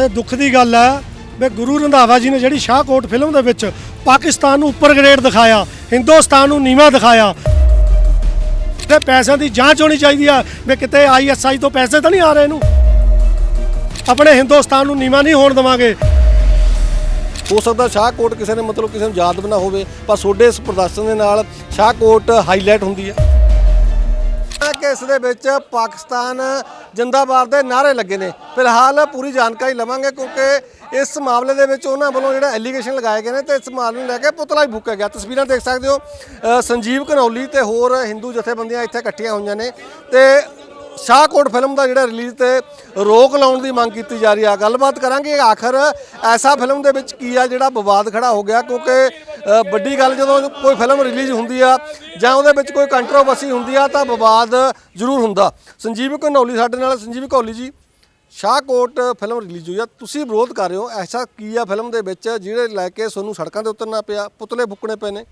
ਬੜੇ ਦੁੱਖ ਦੀ ਗੱਲ ਹੈ। ਵੀ ਗੁਰੂ ਰੰਧਾਵਾ ਜੀ ਨੇ ਜਿਹੜੀ ਸ਼ਾਹਕੋਟ ਫਿਲਮ ਦੇ ਵਿੱਚ ਪਾਕਿਸਤਾਨ ਨੂੰ ਉੱਪਰ ਗ੍ਰੇਡ ਦਿਖਾਇਆ ਹਿੰਦੁਸਤਾਨ ਨੂੰ ਨੀਵਾਂ ਦਿਖਾਇਆ। ਤੇ ਪੈਸਿਆਂ ਦੀ ਜਾਂਚ ਹੋਣੀ ਚਾਹੀਦੀ ਆ ਵੀ ਕਿਤੇ ਆਈਐਸਆਈ ਤੋਂ ਪੈਸੇ ਤਾਂ ਨਹੀਂ ਆ ਰਹੇ ਇਹਨੂੰ। ਆਪਣੇ ਹਿੰਦੁਸਤਾਨ ਨੂੰ ਨੀਵਾਂ ਨਹੀਂ ਹੋਣ ਦੇਵਾਂਗੇ। ਹੋ ਸਕਦਾ ਸ਼ਾਹਕੋਟ ਕਿਸੇ ਨੇ ਮਤਲਬ ਕਿਸੇ ਨੂੰ ਯਾਦ ਬਣਾ ਹੋਵੇ ਪਰ ਤੁਹਾਡੇ ਇਸ ਪ੍ਰਦਰਸ਼ਨ ਦੇ ਨਾਲ ਸ਼ਾਹਕੋਟ ਹਾਈਲਾਈਟ ਹੁੰਦੀ ਹੈ। ਕੇਸ ਦੇ ਵਿੱਚ ਪਾਕਿਸਤਾਨ ਜਿੰਦਾਬਾਦ ਦੇ ਨਾਰੇ ਲੱਗੇ ਨੇ। ਫਿਲਹਾਲ ਪੂਰੀ ਜਾਣਕਾਰੀ ਲਵਾਂਗੇ ਕਿਉਂਕਿ ਇਸ ਮਾਮਲੇ ਦੇ ਵਿੱਚ ਉਹਨਾਂ ਵੱਲੋਂ ਜਿਹੜਾ ਐਲੀਗੇਸ਼ਨ ਲਗਾਏ ਗਏ ਨੇ ਤੇ ਇਸ ਮਾਮਲੇ ਨੂੰ ਲੈ ਕੇ ਪੁਤਲਾ ਹੀ ਫੂਕਿਆ ਗਿਆ। ਤਸਵੀਰਾਂ ਦੇਖ ਸਕਦੇ ਹੋ ਸੰਜੀਵ ਘਨੌਲੀ ਤੇ ਹੋਰ ਹਿੰਦੂ ਜਥੇਬੰਦੀਆਂ ਇੱਥੇ ਇਕੱਠੀਆਂ ਹੋਈਆਂ ਨੇ ਤੇ ਸ਼ਾਹਕੋਟ ਫਿਲਮ ਦਾ ਜਿਹੜਾ ਰਿਲੀਜ਼ ਤੇ ਰੋਕ ਲਾਉਣ ਦੀ ਮੰਗ ਕੀਤੀ ਜਾ ਰਹੀ ਆ। ਗੱਲਬਾਤ ਕਰਾਂਗੇ ਆਖਰ ਐਸਾ ਫਿਲਮ ਦੇ ਵਿੱਚ ਕੀ ਆ ਜਿਹੜਾ ਵਿਵਾਦ ਖੜਾ ਹੋ ਗਿਆ ਕਿਉਂਕਿ ਵੱਡੀ ਗੱਲ ਜਦੋਂ ਕੋਈ ਫਿਲਮ ਰਿਲੀਜ਼ ਹੁੰਦੀ ਆ ਜਾਂ ਉਹਦੇ ਵਿੱਚ ਕੋਈ ਕੰਟਰੋਵਰਸੀ ਹੁੰਦੀ ਆ ਤਾਂ ਵਿਵਾਦ ਜ਼ਰੂਰ ਹੁੰਦਾ। ਸੰਜੀਵ ਘਨੌਲੀ ਸਾਡੇ ਨਾਲ। ਸੰਜੀਵ ਘਨੌਲੀ ਜੀ ਸ਼ਾਹਕੋਟ ਫਿਲਮ ਰਿਲੀਜ਼ ਹੋਈ ਆ। ਤੁਸੀਂ ਵਿਰੋਧ ਕਰ ਰਹੇ ਹੋ। ਐਸਾ ਕੀ ਆ ਫਿਲਮ ਦੇ ਵਿੱਚ ਜਿਹੜੇ ਲੈ ਕੇ ਤੁਹਾਨੂੰ ਸੜਕਾਂ ਤੇ ਉਤਰਨਾ ਪਿਆ? ਪੁਤਲੇ ਫੁੱਕਣੇ ਪਏ ਨੇ।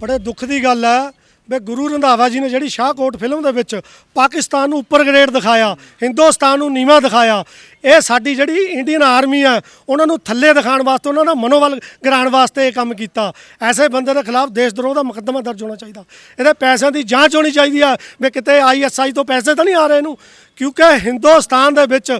ਬੜੇ ਦੁੱਖ ਦੀ ਗੱਲ ਹੈ ਵੀ ਗੁਰੂ ਰੰਧਾਵਾ ਜੀ ਨੇ ਜਿਹੜੀ ਸ਼ਾਹਕੋਟ ਫਿਲਮ ਦੇ ਵਿੱਚ ਪਾਕਿਸਤਾਨ ਨੂੰ ਉੱਪਰ ਗ੍ਰੇਡ ਦਿਖਾਇਆ, ਹਿੰਦੁਸਤਾਨ ਨੂੰ ਨੀਵਾਂ ਦਿਖਾਇਆ, ਇਹ ਸਾਡੀ ਜਿਹੜੀ ਇੰਡੀਅਨ ਆਰਮੀ ਹੈ, ਉਹਨਾਂ ਨੂੰ ਥੱਲੇ ਦਿਖਾਉਣ ਵਾਸਤੇ, ਉਹਨਾਂ ਦਾ ਮਨੋਬਲ ਗਿਰਾਉਣ ਵਾਸਤੇ ਇਹ ਕੰਮ ਕੀਤਾ। ਐਸੇ ਬੰਦੇ ਦੇ ਖਿਲਾਫ ਦੇਸ਼ ਦਰੋਹ ਦਾ ਮੁਕੱਦਮਾ ਦਰਜ ਹੋਣਾ ਚਾਹੀਦਾ। ਇਹਦੇ ਪੈਸਿਆਂ ਦੀ ਜਾਂਚ ਹੋਣੀ ਚਾਹੀਦੀ ਆ ਵੀ ਕਿਤੇ ਆਈਐਸਆਈ ਤੋਂ ਪੈਸੇ ਤਾਂ ਨਹੀਂ ਆ ਰਹੇ ਇਹਨੂੰ, ਕਿਉਂਕਿ ਹਿੰਦੁਸਤਾਨ ਦੇ ਵਿੱਚ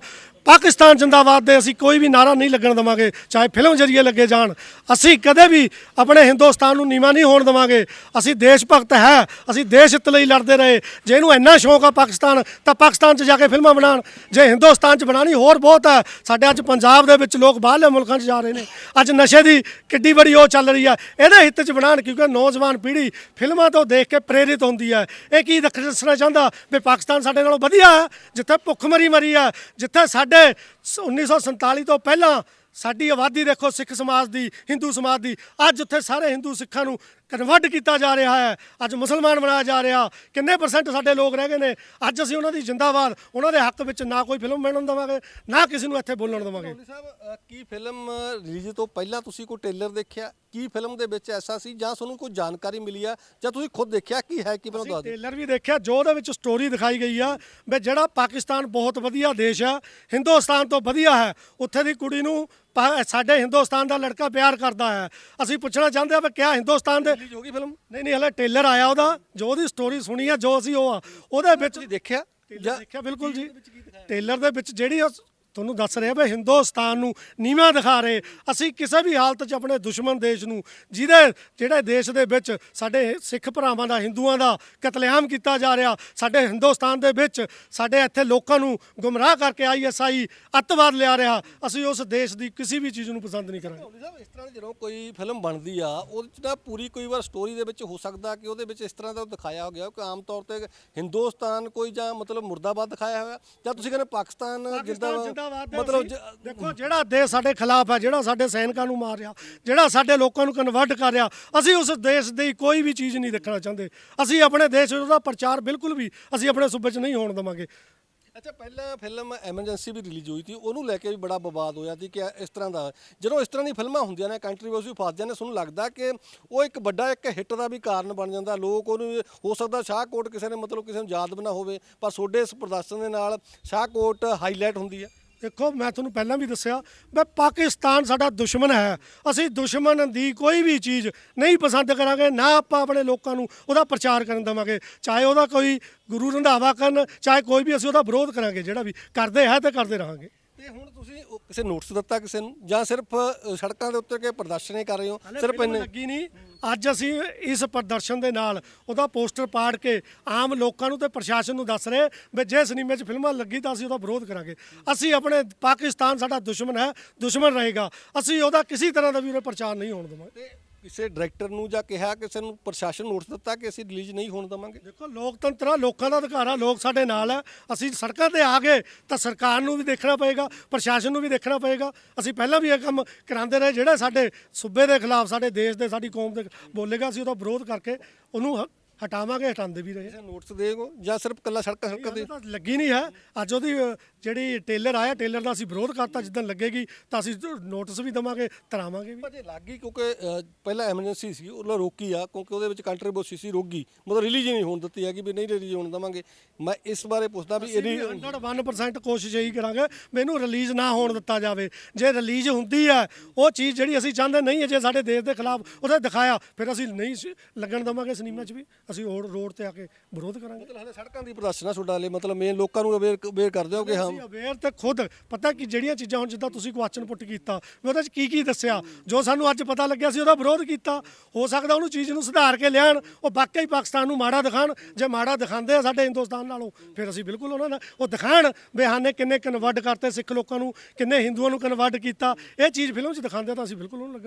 ਪਾਕਿਸਤਾਨ ਜਿੰਦਾਬਾਦ ਦੇ ਅਸੀਂ ਕੋਈ ਵੀ ਨਾਰਾ ਨਹੀਂ ਲੱਗਣ ਦਵਾਂਗੇ, ਚਾਹੇ ਫਿਲਮ ਜਰੀਏ ਲੱਗੇ ਜਾਣ। ਅਸੀਂ ਕਦੇ ਵੀ ਆਪਣੇ ਹਿੰਦੁਸਤਾਨ ਨੂੰ ਨੀਵਾਂ ਨਹੀਂ ਹੋਣ ਦਵਾਂਗੇ। ਅਸੀਂ ਦੇਸ਼ ਭਗਤ ਹੈ, ਅਸੀਂ ਦੇਸ਼ ਹਿੱਤ ਲਈ ਲੜਦੇ ਰਹੇ। ਜੇ ਇਹਨੂੰ ਇੰਨਾ ਸ਼ੌਂਕ ਆ ਪਾਕਿਸਤਾਨ, ਤਾਂ ਪਾਕਿਸਤਾਨ 'ਚ ਜਾ ਕੇ ਫਿਲਮਾਂ ਬਣਾਉਣ। ਜੇ ਹਿੰਦੁਸਤਾਨ 'ਚ ਬਣਾਣੀ ਹੋਰ ਬਹੁਤ ਹੈ। ਸਾਡੇ ਅੱਜ ਪੰਜਾਬ ਦੇ ਵਿੱਚ ਲੋਕ ਬਾਹਰਲੇ ਮੁਲਕਾਂ 'ਚ ਜਾ ਰਹੇ ਨੇ। ਅੱਜ ਨਸ਼ੇ ਦੀ ਕਿੱਡੀ ਬੜੀ ਉਹ ਚੱਲ ਰਹੀ ਆ ਇਹਦੇ ਹਿੱਤ 'ਚ ਬਣਾਉਣ ਕਿਉਂਕਿ ਨੌਜਵਾਨ ਪੀੜ੍ਹੀ ਫਿਲਮਾਂ ਤੋਂ ਦੇਖ ਕੇ ਪ੍ਰੇਰਿਤ ਹੁੰਦੀ ਹੈ। ਇਹ ਕੀ ਦੱਖ- ਦੱਸਣਾ ਚਾਹੁੰਦਾ ਵੀ ਪਾਕਿਸਤਾਨ ਸਾਡੇ ਨਾਲੋਂ ਵਧੀਆ ਹੈ? ਜਿੱਥੇ ਭੁੱਖਮਰੀ ਮਰੀ ਹੈ, ਜਿੱਥੇ ਸਾਡੇ ਸ- 1947 ਤੋਂ ਪਹਿਲਾਂ ਸਾਡੀ ਆਬਾਦੀ ਦੇਖੋ ਸਿੱਖ ਸਮਾਜ ਦੀ ਹਿੰਦੂ ਸਮਾਜ ਦੀ ਅੱਜ ਉੱਥੇ ਸਾਰੇ ਹਿੰਦੂ ਸਿੱਖਾਂ ਨੂੰ ਕਨਵਰਟ ਕੀਤਾ ਜਾ ਰਿਹਾ ਹੈ। ਅੱਜ ਮੁਸਲਮਾਨ ਬਣਾਇਆ ਜਾ ਰਿਹਾ। ਕਿੰਨੇ ਪਰਸੈਂਟ ਸਾਡੇ ਲੋਕ ਰਹਿ ਗਏ ਨੇ? ਅੱਜ ਅਸੀਂ ਉਹਨਾਂ ਦੀ ਜਿੰਦਾਬਾਦ ਉਹਨਾਂ ਦੇ ਹੱਕ ਵਿੱਚ ਨਾ ਕੋਈ ਫਿਲਮ ਬਣਨ ਦੇਵਾਂਗੇ ਨਾ ਕਿਸੇ ਨੂੰ ਇੱਥੇ ਬੋਲਣ ਦੇਵਾਂਗੇ। ਸਾਹਿਬ ਕੀ ਫਿਲਮ ਰਿਲੀਜ਼ ਤੋਂ ਪਹਿਲਾਂ ਤੁਸੀਂ ਕੋਈ ਟ੍ਰੇਲਰ ਦੇਖਿਆ? ਕੀ ਫਿਲਮ ਦੇ ਵਿੱਚ ਐਸਾ ਸੀ ਜਾਂ ਤੁਹਾਨੂੰ ਕੋਈ ਜਾਣਕਾਰੀ ਮਿਲੀ ਆ? ਜਾਂ ਤੁਸੀਂ ਖੁਦ ਦੇਖਿਆ ਕੀ ਹੈ? ਕੀ ਦਿਓ। ਟੇਲਰ ਵੀ ਦੇਖਿਆ ਜੋ ਉਹਦੇ ਵਿੱਚ ਸਟੋਰੀ ਦਿਖਾਈ ਗਈ ਆ ਵੀ ਜਿਹੜਾ ਪਾਕਿਸਤਾਨ ਬਹੁਤ ਵਧੀਆ ਦੇਸ਼ ਆ ਹਿੰਦੁਸਤਾਨ ਤੋਂ ਵਧੀਆ ਹੈ ਉੱਥੇ ਦੀ ਕੁੜੀ ਨੂੰ ਪਾ- ਸਾਡੇ ਹਿੰਦੁਸਤਾਨ ਦਾ ਲੜਕਾ ਪਿਆਰ ਕਰਦਾ ਹੈ। ਅਸੀਂ ਪੁੱਛਣਾ ਚਾਹੁੰਦੇ ਆ ਵੀ ਕਿਆ ਹਿੰਦੁਸਤਾਨ ਦੇ ਰਿਲੀਜ਼ ਹੋ ਗਈ ਫਿਲਮ? ਨਹੀਂ ਨਹੀਂ ਹਲੇ ਟੇਲਰ ਆਇਆ ਉਹਦਾ। ਜੋ ਉਹਦੀ ਸਟੋਰੀ ਸੁਣੀ ਆ ਜੋ ਅਸੀਂ ਉਹ ਆ। ਉਹਦੇ ਵਿੱਚ ਤੁਸੀਂ ਦੇਖਿਆ ਦੇਖਿਆ ਬਿਲਕੁਲ ਜੀ। ਟੇਲਰ ਦੇ ਵਿੱਚ ਜਿਹੜੀ ਉਹ ਤੁਹਾਨੂੰ ਦੱਸ ਰਿਹਾ ਵੀ ਹਿੰਦੁਸਤਾਨ ਨੂੰ ਨੀਵਾਂ ਦਿਖਾ ਰਹੇ। ਅਸੀਂ ਕਿਸੇ ਵੀ ਹਾਲਤ 'ਚ ਆਪਣੇ ਦੁਸ਼ਮਣ ਦੇਸ਼ ਨੂੰ ਜਿਹਦੇ ਜਿਹੜੇ ਦੇਸ਼ ਦੇ ਵਿੱਚ ਸਾਡੇ ਸਿੱਖ ਭਰਾਵਾਂ ਦਾ ਹਿੰਦੂਆਂ ਦਾ ਕਤਲੇਆਮ ਕੀਤਾ ਜਾ ਰਿਹਾ ਸਾਡੇ ਹਿੰਦੁਸਤਾਨ ਦੇ ਵਿੱਚ ਸਾਡੇ ਇੱਥੇ ਲੋਕਾਂ ਨੂੰ ਗੁੰਮਰਾਹ ਕਰਕੇ ਆਈਐਸਆਈ ਅੱਤਵਾਦ ਲਿਆ ਰਿਹਾ ਅਸੀਂ ਉਸ ਦੇਸ਼ ਦੀ ਕਿਸੇ ਵੀ ਚੀਜ਼ ਨੂੰ ਪਸੰਦ ਨਹੀਂ ਕਰਾਂਗੇ। ਸਾਹਿਬ ਇਸ ਤਰ੍ਹਾਂ ਦੀ ਜਦੋਂ ਕੋਈ ਫਿਲਮ ਬਣਦੀ ਆ ਉਹਦੇ ਚ ਨਾ ਪੂਰੀ ਕੋਈ ਵਾਰ ਸਟੋਰੀ ਦੇ ਵਿੱਚ ਹੋ ਸਕਦਾ ਕਿ ਉਹਦੇ ਵਿੱਚ ਇਸ ਤਰ੍ਹਾਂ ਦਾ ਦਿਖਾਇਆ ਗਿਆ ਕਿ ਆਮ ਤੌਰ ਤੇ ਹਿੰਦੁਸਤਾਨ ਕੋਈ ਜਾਂ ਮਤਲਬ ਮੁਰਦਾਬਾਦ ਦਿਖਾਇਆ ਹੋਇਆ ਜਾਂ ਤੁਸੀਂ ਕਹਿੰਦੇ ਪਾਕਿਸਤਾਨ ਜਿੱਦਾਂ ਜਿੰਦਾਬਾਦ ਮਤਲਬ ਜ- ਦੇਖੋ ਜਿਹੜਾ ਦੇਸ਼ ਸਾਡੇ ਖਿਲਾਫ ਹੈ ਜਿਹੜਾ ਸਾਡੇ ਸੈਨਿਕਾਂ ਨੂੰ ਮਾਰ ਰਿਹਾ ਜਿਹੜਾ ਸਾਡੇ ਲੋਕਾਂ ਨੂੰ ਕਨਵਰਟ ਕਰ ਰਿਹਾ ਅਸੀਂ ਉਸ ਦੇਸ਼ ਦੀ ਕੋਈ ਵੀ ਚੀਜ਼ ਨਹੀਂ ਦੇਖਣਾ ਚਾਹੁੰਦੇ। ਅਸੀਂ ਆਪਣੇ ਦੇਸ਼ ਦਾ ਪ੍ਰਚਾਰ ਬਿਲਕੁਲ ਵੀ ਅਸੀਂ ਆਪਣੇ ਸੂਬੇ 'ਚ ਨਹੀਂ ਹੋਣ ਦੇਵਾਂਗੇ। ਅੱਛਾ ਪਹਿਲਾਂ ਫਿਲਮ ਐਮਰਜੈਂਸੀ ਵੀ ਰਿਲੀਜ਼ ਹੋਈ ਸੀ ਉਹਨੂੰ ਲੈ ਕੇ ਵੀ ਬੜਾ ਵਿਵਾਦ ਹੋਇਆ ਸੀ ਕਿ ਇਸ ਤਰ੍ਹਾਂ ਦਾ ਜਦੋਂ ਇਸ ਤਰ੍ਹਾਂ ਦੀ ਫਿਲਮਾਂ ਹੁੰਦੀਆਂ ਨੇ ਕੰਟਰੀਵਰਸੀ ਫਸਦੀਆਂ ਨੇ ਤੁਹਾਨੂੰ ਲੱਗਦਾ ਕਿ ਉਹ ਇੱਕ ਵੱਡਾ ਇੱਕ ਹਿੱਟ ਦਾ ਵੀ ਕਾਰਨ ਬਣ ਜਾਂਦਾ ਲੋਕ ਉਹਨੂੰ ਹੋ ਸਕਦਾ ਸ਼ਾਹਕੋਟ ਕਿਸੇ ਨੇ ਮਤਲਬ ਕਿਸੇ ਨੂੰ ਯਾਦ ਬਣਾ ਹੋਵੇ ਪਰ ਤੁਹਾਡੇ ਇਸ ਪ੍ਰਦਰਸ਼ਨ ਦੇ ਨਾਲ ਸ਼ਾਹਕੋਟ ਹਾਈਲਾਈਟ ਹੁੰਦੀ ਹੈ। ਦੇਖੋ, ਮੈਂ ਤੁਹਾਨੂੰ ਪਹਿਲਾਂ ਵੀ ਦੱਸਿਆ ਵੀ ਪਾਕਿਸਤਾਨ ਸਾਡਾ ਦੁਸ਼ਮਣ ਹੈ। ਅਸੀਂ ਦੁਸ਼ਮਣ ਦੀ ਕੋਈ ਵੀ ਚੀਜ਼ ਨਹੀਂ ਪਸੰਦ ਕਰਾਂਗੇ, ਨਾ ਆਪਾਂ ਆਪਣੇ ਲੋਕਾਂ ਨੂੰ ਉਹਦਾ ਪ੍ਰਚਾਰ ਕਰਨ ਦੇਵਾਂਗੇ। ਚਾਹੇ ਉਹਦਾ ਕੋਈ ਗੁਰੂ ਰੰਧਾਵਾ ਕਰਨ, ਚਾਹੇ ਕੋਈ ਵੀ ਅਸੀਂ ਉਹਦਾ ਵਿਰੋਧ ਕਰਾਂਗੇ, ਜਿਹੜਾ ਵੀ ਕਰਦੇ ਹੈ ਤੇ ਕਰਦੇ ਰਹਾਂਗੇ। ਤੇ ਹੁਣ ਤੁਸੀਂ ਉਹ ਕਿਸੇ ਨੋਟਿਸ ਦਿੱਤਾ ਕਿਸੇ ਨੂੰ? ਜਾਂ ਸਿਰਫ ਅ, ਸੜਕਾਂ ਦੇ ਉੱਤੇ ਕੇ ਪ੍ਰਦਰਸ਼ਨ ਕਰ ਰਹੇ ਹੋ? ਸਿਰਫ ਇੰਨੇ? ਲੱਗੀ ਨਹੀਂ। ਅੱਜ ਅਸੀਂ ਇਸ ਪ੍ਰਦਰਸ਼ਨ ਦੇ ਨਾਲ ਉਹਦਾ ਪੋਸਟਰ ਪਾੜ ਕੇ ਆਮ ਲੋਕਾਂ ਨੂੰ ਤੇ ਪ੍ਰਸ਼ਾਸਨ ਨੂੰ ਦੱਸ ਰਹੇ ਵੀ ਜੇ ਸਿਨੇਮੇ 'ਚ ਫਿਲਮਾਂ ਲੱਗੀ ਤਾਂ ਅਸੀਂ ਉਹਦਾ ਵਿਰੋਧ ਕਰਾਂਗੇ। ਅਸੀਂ ਆਪਣੇ ਪਾਕਿਸਤਾਨ ਸਾਡਾ ਦੁਸ਼ਮਣ ਹੈ ਦੁਸ਼ਮਣ ਰਹੇਗਾ। ਅਸੀਂ ਉਹਦਾ ਕਿਸੇ ਤਰ੍ਹਾਂ ਦਾ ਵੀ ਉਹਦਾ ਪ੍ਰਚਾਰ ਨਹੀਂ ਹੋਣ ਦੇਵਾਂਗੇ। ਤੇ ਕਿਸੇ ਡਾਇਰੈਕਟਰ ਨੂੰ ਜਾਂ ਕਿਹਾ ਕਿਸੇ ਨੂੰ ਪ੍ਰਸ਼ਾਸਨ ਨੋਟਿਸ ਦਿੱਤਾ ਕਿ ਅਸੀਂ ਰਿਲੀਜ਼ ਨਹੀਂ ਹੋਣ ਦੇਵਾਂਗੇ? ਦੇਖੋ, ਲੋਕਤੰਤਰ ਆ ਲੋਕਾਂ ਦਾ ਅਧਿਕਾਰ ਆ, ਲੋਕ ਸਾਡੇ ਨਾਲ ਆ। ਅਸੀਂ ਸੜਕਾਂ ਤੇ ਆ ਗਏ ਤਾਂ ਸਰਕਾਰ ਨੂੰ ਵੀ ਦੇਖਣਾ ਪਏਗਾ, ਪ੍ਰਸ਼ਾਸਨ ਨੂੰ ਵੀ ਦੇਖਣਾ ਪਏਗਾ। ਅਸੀਂ ਪਹਿਲਾਂ ਵੀ ਇਹ ਕੰਮ ਕਰਾਉਂਦੇ ਰਹੇ। ਜਿਹੜਾ ਸਾਡੇ ਸੂਬੇ ਦੇ ਖਿਲਾਫ, ਸਾਡੇ ਦੇਸ਼ ਦੇ, ਸਾਡੀ ਕੌਮ ਦੇ ਬੋਲੇਗਾ, ਅਸੀਂ ਉਹਦਾ ਵਿਰੋਧ ਕਰਕੇ ਉਹਨੂੰ ਹਟਾਵਾਂਗੇ ਹਟਾਉਂਦੇ ਵੀ ਰਹੇ। ਕਿਸੇ ਨੋਟਿਸ ਦੇਗੋ ਜਾਂ ਸਿਰਫ ਕੱਲਾ ਸੜਕਾਂ ਸੜਕਾਂ ਤਾਂ? ਲੱਗੀ ਨਹੀਂ ਹੈ। ਅੱਜ ਉਹਦੀ ਅ, ਜਿਹੜੀ ਟੇਲਰ ਆਇਆ ਟੇਲਰ ਦਾ ਅਸੀਂ ਵਿਰੋਧ ਕਰਤਾ ਜਿੱਦਣ ਲੱਗੇਗੀ ਤਾਂ ਅਸੀਂ ਨੋਟਿਸ ਵੀ ਦਵਾਂਗੇ ਤਰਾਵਾਂਗੇ ਵੀ। ਜੇ ਲੱਗ ਗਈ ਕਿਉਂਕਿ ਅ, ਪਹਿਲਾਂ ਐਮਰਜੈਂਸੀ ਸੀ ਉਹ ਰੋਕੀ ਆ ਕਿਉਂਕਿ ਉਹਦੇ ਵਿੱਚ ਕੰਟਰੀਬਿਊਸੀ ਸੀ ਰੋਗੀ। ਮਤਲਬ ਰਿਲੀਜ਼ ਨਹੀਂ ਹੋਣ ਦਿੱਤੀ ਹੈਗੀ ਵੀ ਨਹੀਂ ਰਿਲੀਜ਼ ਹੋਣ ਦਵਾਂਗੇ। ਮੈਂ ਇਸ ਬਾਰੇ ਪੁੱਛਦਾ ਵੀ ਇਹਦੀ 101% ਕੋਸ਼ਿਸ਼ ਇਹੀ ਕਰਾਂਗੇ ਮੈਨੂੰ ਰਿਲੀਜ਼ ਨਾ ਹੋਣ ਦਿੱਤਾ ਜਾਵੇ। ਜੇ ਰਿਲੀਜ਼ ਹੁੰਦੀ ਹੈ ਉਹ ਚੀਜ਼ ਜਿਹੜੀ ਅਸੀਂ ਚਾਹੁੰਦੇ ਨਹੀਂ ਹੈ ਜੇ ਸਾਡੇ ਦੇਸ਼ ਦੇ ਖਿਲਾਫ ਉਹਦੇ ਦਿਖਾਇਆ ਫਿਰ ਅਸੀਂ ਨਹੀਂ ਸੀ ਲੱਗਣ ਦਵਾਂਗੇ ਸਿਨੇਮਾ 'ਚ ਵੀ। ਅਸੀਂ ਹੋਰ ਰੋਡ ਤੇ ਆ ਕੇ ਵਿਰੋਧ ਕਰਾਂਗੇ। ਮਤਲਬ ਹਲੇ ਸੜਕਾਂ ਦੀ ਪ੍ਰਦਰਸ਼ਨ ਆ ਤੁਹਾਡਾ ਹਲੇ ਮਤਲਬ ਮੇਨ ਲੋਕਾਂ ਨੂੰ ਅਵੇਅਰ ਅਵੇਅਰ ਕਰਦੇ ਹੋ ਕਿ ਹਾਂ? ਅਸੀਂ ਅਵੇਅਰ ਤੇ ਖੁਦ ਪਤਾ ਕਿ ਜਿਹੜੀਆਂ ਚੀਜ਼ਾਂ ਹੁਣ ਜਿੱਦਾਂ ਤੁਸੀਂ ਕੁਐਸਚਨ ਪੁੱਟ ਕੀਤਾ ਵੀ ਉਹਦੇ 'ਚ ਕੀ ਕੀ ਦੱਸਿਆ ਜੋ ਸਾਨੂੰ ਅੱਜ ਪਤਾ ਲੱਗਿਆ ਸੀ ਉਹਦਾ ਵਿਰੋਧ ਕੀਤਾ ਹੋ ਸਕਦਾ ਉਹਨੂੰ ਚੀਜ਼ ਨੂੰ ਸੁਧਾਰ ਕੇ ਲਿਆਣ ਉਹ ਵਾਕਈ ਪਾਕਿਸਤਾਨ ਨੂੰ ਮਾੜਾ ਦਿਖਾਣ ਜੇ ਮਾੜਾ ਦਿਖਾਉਂਦੇ ਆ ਸਾਡੇ ਹਿੰਦੁਸਤਾਨ ਨਾਲੋਂ ਫਿਰ ਅਸੀਂ ਬਿਲਕੁਲ ਉਹਨਾਂ ਨਾਲ ਉਹ ਦਿਖਾਣ ਬਿਹਾਨੇ ਕਿੰਨੇ ਕਨਵਰਟ ਕਰਤੇ ਸਿੱਖ ਲੋਕਾਂ ਨੂੰ ਕਿੰਨੇ ਹਿੰਦੂਆਂ ਨੂੰ ਕਨਵਰਟ ਕੀਤਾ ਇਹ ਚੀਜ਼ ਫਿਲਮ 'ਚ ਦਿਖਾਉਂਦੇ ਤਾਂ ਅਸੀਂ ਬਿਲਕੁਲ ਉਹਨੂੰ